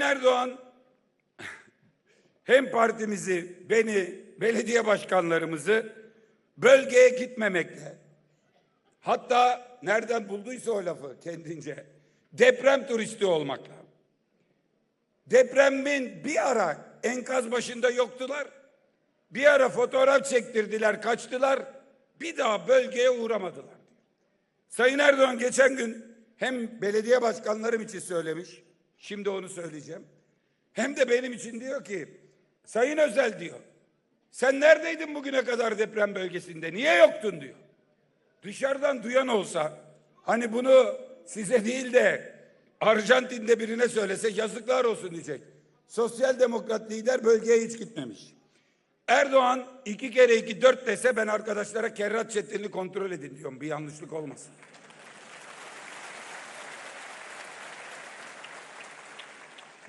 Sayın Erdoğan hem partimizi, beni, belediye başkanlarımızı bölgeye gitmemekle, hatta nereden bulduysa o lafı kendince, deprem turisti olmakla, depremin bir ara enkaz başında yoktular, bir ara fotoğraf çektirdiler, kaçtılar, bir daha bölgeye uğramadılar. Sayın Erdoğan geçen gün hem belediye başkanlarım için söylemiş, şimdi onu söyleyeceğim. Hem de benim için diyor ki, Sayın Özel diyor, sen neredeydin bugüne kadar deprem bölgesinde, niye yoktun diyor. Dışarıdan duyan olsa, hani bunu size değil de Arjantin'de birine söylese yazıklar olsun diyecek. Sosyal demokrat lider bölgeye hiç gitmemiş. Erdoğan iki kere iki dört dese ben arkadaşlara kerrat çetelini kontrol edin diyorum. Bir yanlışlık olmasın.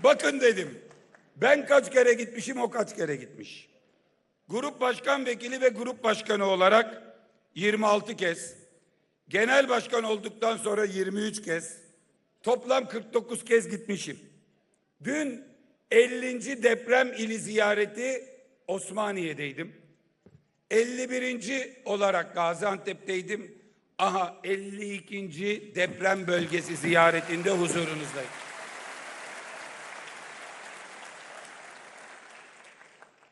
Bakın dedim. Ben kaç kere gitmişim o kaç kere gitmiş. Grup başkan vekili ve grup başkanı olarak 26 kez, genel başkan olduktan sonra 23 kez, toplam 49 kez gitmişim. Dün 50. deprem ili ziyareti Osmaniye'deydim. 51. olarak Gaziantep'teydim. Aha 52. deprem bölgesi ziyaretinde huzurunuzdayım.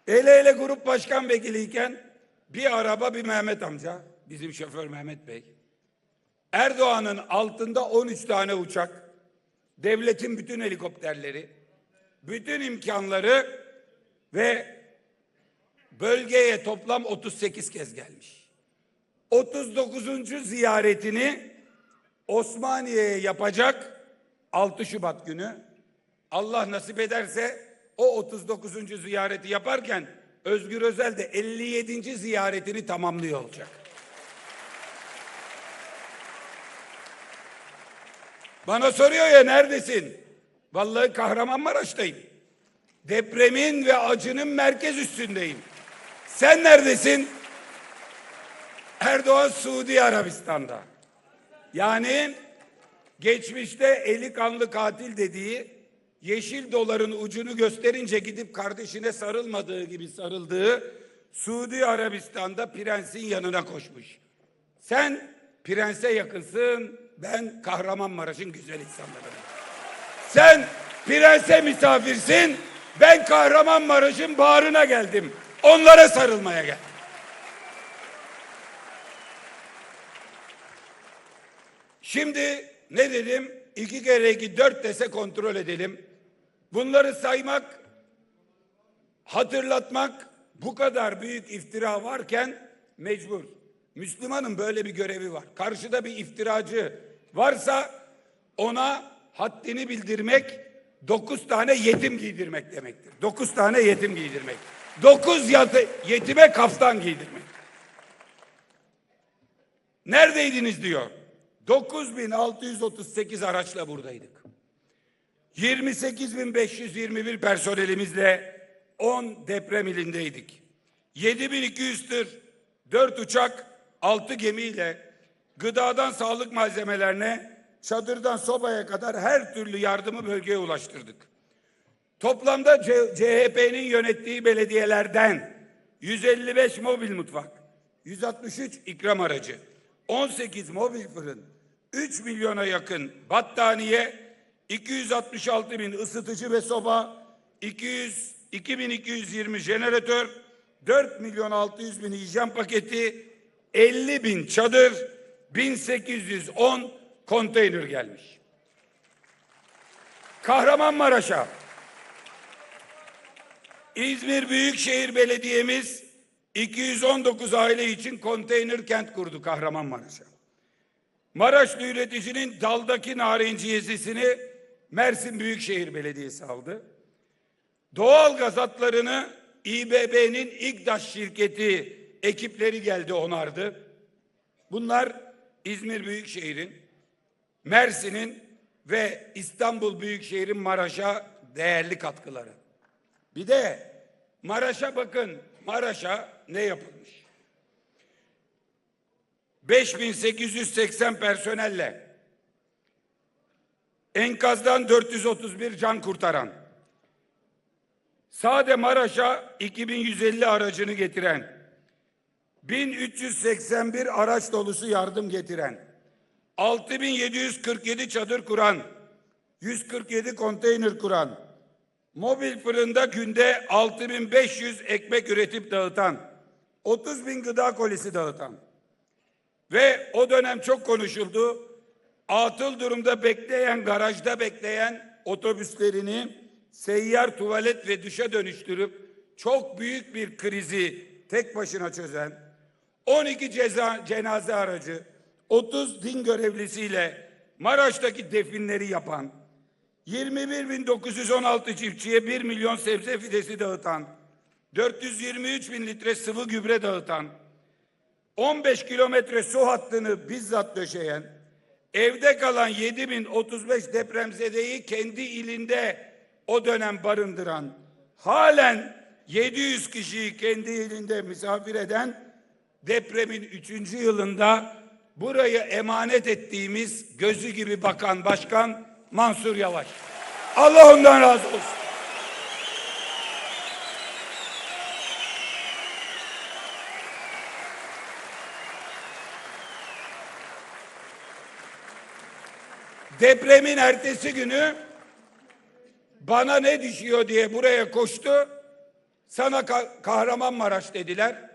Ele ele grup başkan vekiliyken bir araba bir Mehmet amca, bizim şoför Mehmet Bey. Erdoğan'ın altında 13 tane uçak, devletin bütün helikopterleri, bütün imkanları ve bölgeye toplam 38 kez gelmiş. 39. ziyaretini Osmaniye'ye yapacak 6 Şubat günü. Allah nasip ederse o 39. ziyareti yaparken Özgür Özel de 57. ziyaretini tamamlıyor olacak. Bana soruyor ya neredesin? Vallahi Kahramanmaraş'tayım. Depremin ve acının merkez üstündeyim. Sen neredesin? Erdoğan Suudi Arabistan'da. Yani geçmişte eli kanlı katil dediği yeşil doların ucunu gösterince gidip kardeşine sarılmadığı gibi sarıldığı Suudi Arabistan'da prensin yanına koşmuş. Sen prense yakınsın, ben Kahramanmaraş'ın güzel insanlarıyım. Sen prense misafirsin, ben Kahramanmaraş'ın bağrına geldim. Onlara sarılmaya geldim. Şimdi ne dedim? İki kere iki dört dese kontrol edelim. Bunları saymak, hatırlatmak bu kadar büyük iftira varken mecbur. Müslümanın böyle bir görevi var. Karşıda bir iftiracı varsa ona haddini bildirmek dokuz tane yetim giydirmek demektir. Dokuz tane yetim giydirmek. Dokuz yatı, yetime kaftan giydirmek. Neredeydiniz diyor. 9638 araçla buradaydık. 28521 personelimizle 10 deprem ilindeydik. 7200 tır, 4 uçak, 6 gemiyle gıdadan sağlık malzemelerine, çadırdan sobaya kadar her türlü yardımı bölgeye ulaştırdık. Toplamda CHP'nin yönettiği belediyelerden 155 mobil mutfak, 163 ikram aracı, 18 mobil fırın, 3 milyona yakın battaniye, 266 bin ısıtıcı ve soba, 200, 2220 jeneratör, 4 milyon 600 bin hijyen paketi, 50 bin çadır, 1810 konteyner gelmiş. Kahramanmaraş'a İzmir Büyükşehir Belediye'miz 219 aile için konteyner kent kurdu Kahramanmaraş'a. Maraşlı üreticinin daldaki narenciyesini Mersin Büyükşehir Belediyesi aldı. Doğal gaz hatlarını İBB'nin İGDAŞ şirketi ekipleri geldi onardı. Bunlar İzmir Büyükşehir'in, Mersin'in ve İstanbul Büyükşehir'in Maraş'a değerli katkıları. Bir de Maraş'a bakın. Maraş'a ne yapılmış? 5880 personelle enkazdan 431 can kurtaran, Sade Maraş'a 2150 aracını getiren, 1381 araç dolusu yardım getiren, 6747 çadır kuran, 147 konteyner kuran, mobil fırında günde 6500 ekmek üretip dağıtan, 30 bin gıda kolisi dağıtan ve o dönem çok konuşuldu. Atıl durumda bekleyen, garajda bekleyen otobüslerini seyyar tuvalet ve duşa dönüştürüp çok büyük bir krizi tek başına çözen, 12 ceza, cenaze aracı, 30 din görevlisiyle Maraş'taki definleri yapan, 21.916 çiftçiye 1 milyon sebze fidesi dağıtan, 423 bin litre sıvı gübre dağıtan, 15 kilometre su hattını bizzat döşeyen, evde kalan 7035 depremzedeyi kendi ilinde o dönem barındıran, halen 700 kişiyi kendi ilinde misafir eden, depremin 3. yılında burayı emanet ettiğimiz gözü gibi bakan başkan Mansur Yavaş. Allah ondan razı olsun. Depremin ertesi günü bana ne düşüyor diye buraya koştu. Sana Ka- Kahramanmaraş dediler.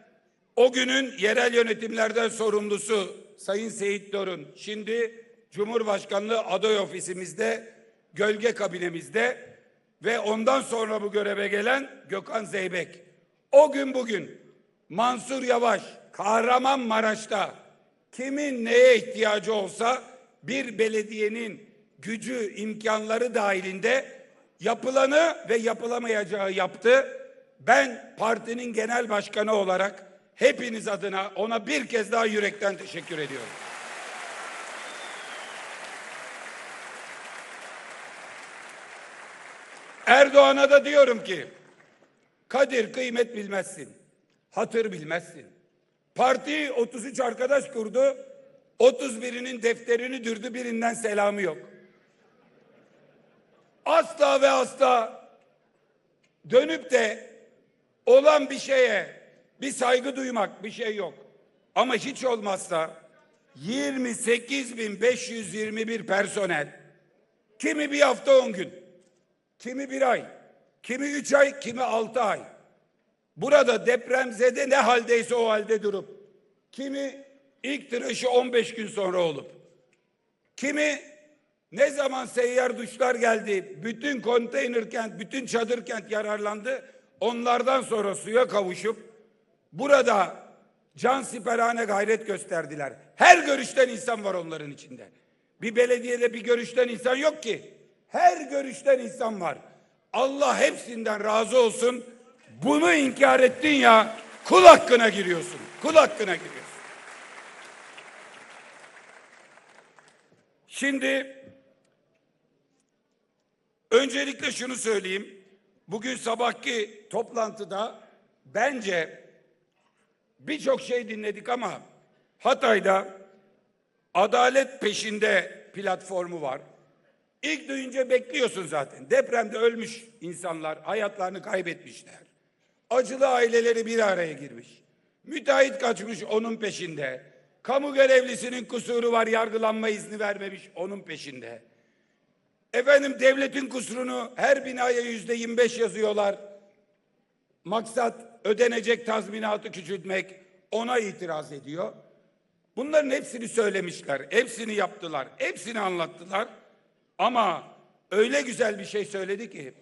O günün yerel yönetimlerden sorumlusu Sayın Seyit Dorun şimdi Cumhurbaşkanlığı aday ofisimizde, gölge kabinemizde ve ondan sonra bu göreve gelen Gökhan Zeybek. O gün bugün Mansur Yavaş Kahramanmaraş'ta kimin neye ihtiyacı olsa bir belediyenin gücü, imkanları dahilinde yapılanı ve yapılamayacağı yaptı. Ben partinin genel başkanı olarak hepiniz adına ona bir kez daha yürekten teşekkür ediyorum. Erdoğan'a da diyorum ki Kadir kıymet bilmezsin. Hatır bilmezsin. Parti 33 arkadaş kurdu. 31'inin defterini dürdü birinden selamı yok. Asla ve asla dönüp de olan bir şeye bir saygı duymak bir şey yok. Ama hiç olmazsa 28.521 personel kimi bir hafta 10 gün kimi bir ay kimi üç ay kimi altı ay burada depremzede ne haldeyse o halde durup kimi ilk tıraşı 15 gün sonra olup kimi ne zaman seyyar duşlar geldi, bütün konteyner kent, bütün çadır kent yararlandı. Onlardan sonra suya kavuşup burada can siperhane gayret gösterdiler. Her görüşten insan var onların içinde. Bir belediyede bir görüşten insan yok ki. Her görüşten insan var. Allah hepsinden razı olsun. Bunu inkar ettin ya kul hakkına giriyorsun. Kul hakkına giriyorsun. Şimdi öncelikle şunu söyleyeyim. Bugün sabahki toplantıda bence birçok şey dinledik ama Hatay'da adalet peşinde platformu var. İlk duyunca bekliyorsun zaten. Depremde ölmüş insanlar hayatlarını kaybetmişler. Acılı aileleri bir araya girmiş. Müteahhit kaçmış onun peşinde. Kamu görevlisinin kusuru var yargılanma izni vermemiş onun peşinde. Efendim devletin kusurunu her binaya yüzde 25 yazıyorlar. Maksat ödenecek tazminatı küçültmek ona itiraz ediyor. Bunların hepsini söylemişler, hepsini yaptılar, hepsini anlattılar. Ama öyle güzel bir şey söyledi ki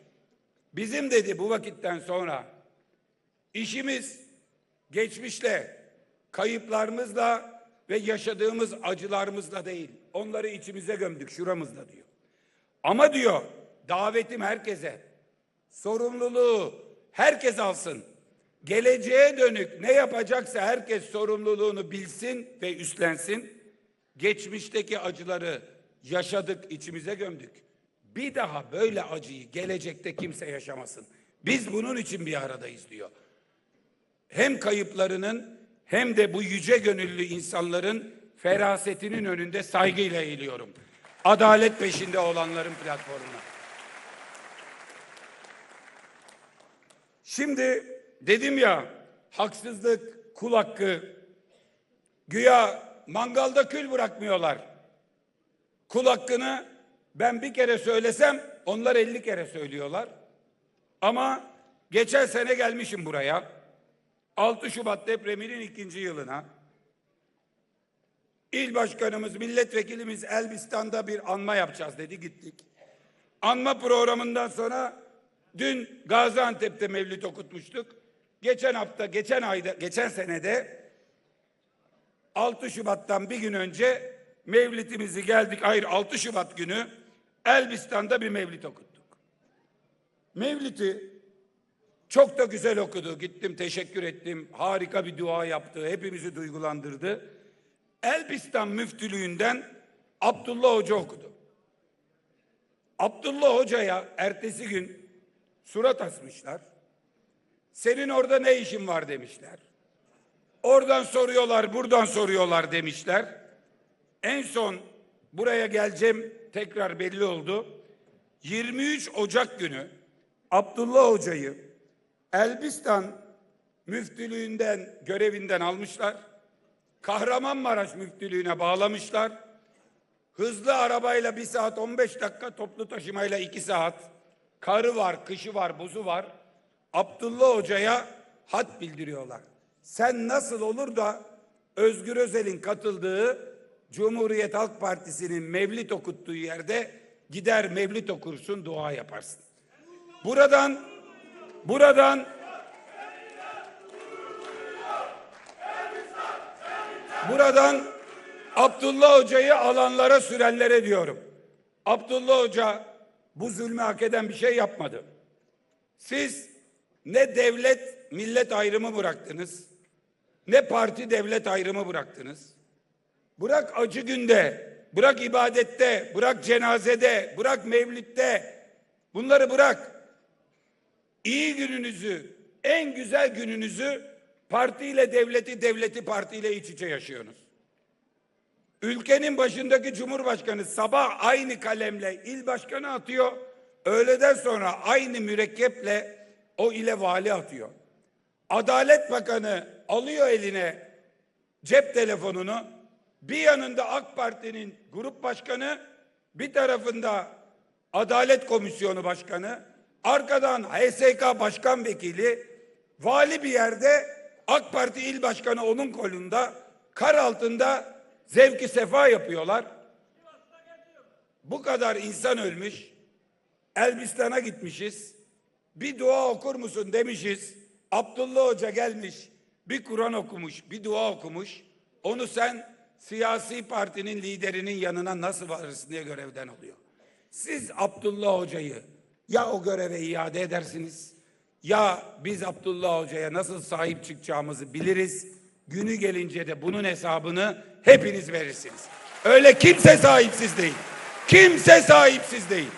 bizim dedi bu vakitten sonra işimiz geçmişle, kayıplarımızla ve yaşadığımız acılarımızla değil. Onları içimize gömdük şuramızda diyor. Ama diyor davetim herkese. Sorumluluğu herkes alsın. Geleceğe dönük ne yapacaksa herkes sorumluluğunu bilsin ve üstlensin. Geçmişteki acıları yaşadık, içimize gömdük. Bir daha böyle acıyı gelecekte kimse yaşamasın. Biz bunun için bir aradayız diyor. Hem kayıplarının hem de bu yüce gönüllü insanların ferasetinin önünde saygıyla eğiliyorum. Adalet peşinde olanların platformuna. Şimdi dedim ya haksızlık, kul hakkı, güya mangalda kül bırakmıyorlar. Kul hakkını ben bir kere söylesem onlar elli kere söylüyorlar. Ama geçen sene gelmişim buraya. 6 Şubat depreminin ikinci yılına. İl başkanımız, milletvekilimiz Elbistan'da bir anma yapacağız dedi gittik. Anma programından sonra dün Gaziantep'te mevlüt okutmuştuk. Geçen hafta, geçen ayda, geçen senede 6 Şubat'tan bir gün önce mevlitimizi geldik. Hayır 6 Şubat günü Elbistan'da bir mevlit okuttuk. Mevliti çok da güzel okudu. Gittim teşekkür ettim. Harika bir dua yaptı. Hepimizi duygulandırdı. Elbistan müftülüğünden Abdullah Hoca okudu. Abdullah Hoca'ya ertesi gün surat asmışlar. Senin orada ne işin var demişler. Oradan soruyorlar, buradan soruyorlar demişler. En son buraya geleceğim tekrar belli oldu. 23 Ocak günü Abdullah Hoca'yı Elbistan müftülüğünden görevinden almışlar. Kahramanmaraş müftülüğüne bağlamışlar. Hızlı arabayla bir saat 15 dakika toplu taşımayla iki saat. Karı var, kışı var, buzu var. Abdullah Hoca'ya hat bildiriyorlar. Sen nasıl olur da Özgür Özel'in katıldığı Cumhuriyet Halk Partisi'nin mevlit okuttuğu yerde gider mevlit okursun, dua yaparsın. Buradan buradan buradan Abdullah Hoca'yı alanlara sürenlere diyorum. Abdullah Hoca bu zulmü hak eden bir şey yapmadı. Siz ne devlet millet ayrımı bıraktınız, ne parti devlet ayrımı bıraktınız. Bırak acı günde, bırak ibadette, bırak cenazede, bırak mevlitte. Bunları bırak. İyi gününüzü, en güzel gününüzü partiyle devleti, devleti partiyle iç içe yaşıyorsunuz. Ülkenin başındaki cumhurbaşkanı sabah aynı kalemle il başkanı atıyor. Öğleden sonra aynı mürekkeple o ile vali atıyor. Adalet Bakanı alıyor eline cep telefonunu. Bir yanında AK Parti'nin grup başkanı, bir tarafında Adalet Komisyonu Başkanı, arkadan HSK Başkan Vekili, vali bir yerde AK Parti il başkanı onun kolunda, kar altında zevki sefa yapıyorlar. Bu kadar insan ölmüş. Elbistan'a gitmişiz. Bir dua okur musun demişiz. Abdullah Hoca gelmiş. Bir Kur'an okumuş, bir dua okumuş. Onu sen siyasi partinin liderinin yanına nasıl varırsın diye görevden alıyor. Siz Abdullah Hoca'yı ya o göreve iade edersiniz ya biz Abdullah Hoca'ya nasıl sahip çıkacağımızı biliriz. Günü gelince de bunun hesabını hepiniz verirsiniz. Öyle kimse sahipsiz değil. Kimse sahipsiz değil.